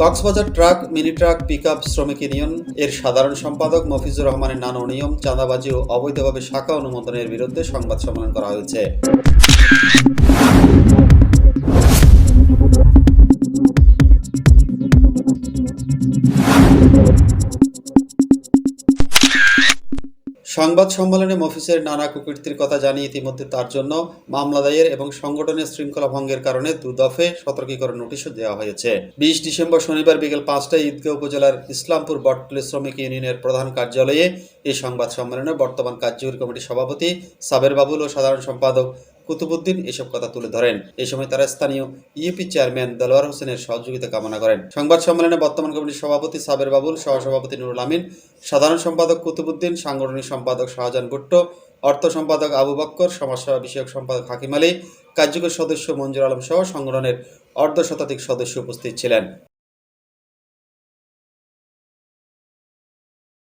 Cox's Bazar truck, mini truck, pickup শ্রমিক union এর সাধারণ সম্পাদক মফিজুর রহমানের নানা অনিয়ম, চাঁদাবাজি ও অবৈধভাবে শাখা অনুমোদনের বিরুদ্ধে সংবাদ সম্মেলন করা হয়েছে। সংবাদ সম্মেলনে মফিসের নানা কুকীর্তির কথা জানিয়ে ইতিমধ্যে তার জন্য মামলা দায়ের এবং সংগঠনের শৃঙ্খলা ভঙ্গের কারণে দুদফে সতর্কীকরণ নোটিশও দেওয়া হয়েছে। বিশ ডিসেম্বর শনিবার বিকেল পাঁচটায় ঈদগাঁও উপজেলার ইসলামপুর বটতলী শ্রমিক ইউনিয়নের প্রধান কার্যালয়ে এই সংবাদ সম্মেলনে বর্তমান কার্যকরী কমিটির সভাপতি সাবের বাবুল ও সাধারণ সম্পাদক কুতুবুদ্দিন এসব কথা তুলে ধরেন। এই সময় তারা স্থানীয় ইউপি চেয়ারম্যান দেলোয়ার হোসেনের সহযোগিতা কামনা করেন। সংবাদ সম্মেলনে বর্তমান কমিটির সভাপতি সাবের বাবুল, সহসভাপতি নুরুল আমিন, সাধারণ সম্পাদক কুতুবুদ্দিন সাংগঠনিক সম্পাদক শাহজাহান ভুট্টো, অর্থ সম্পাদক আবু বক্কর, সমাজসেবা বিষয়ক সম্পাদক হাকিম আলী, কার্যকরী সদস্য মঞ্জুর আলম সহ সংগঠনের অর্ধ শতাধিক সদস্য উপস্থিত ছিলেন।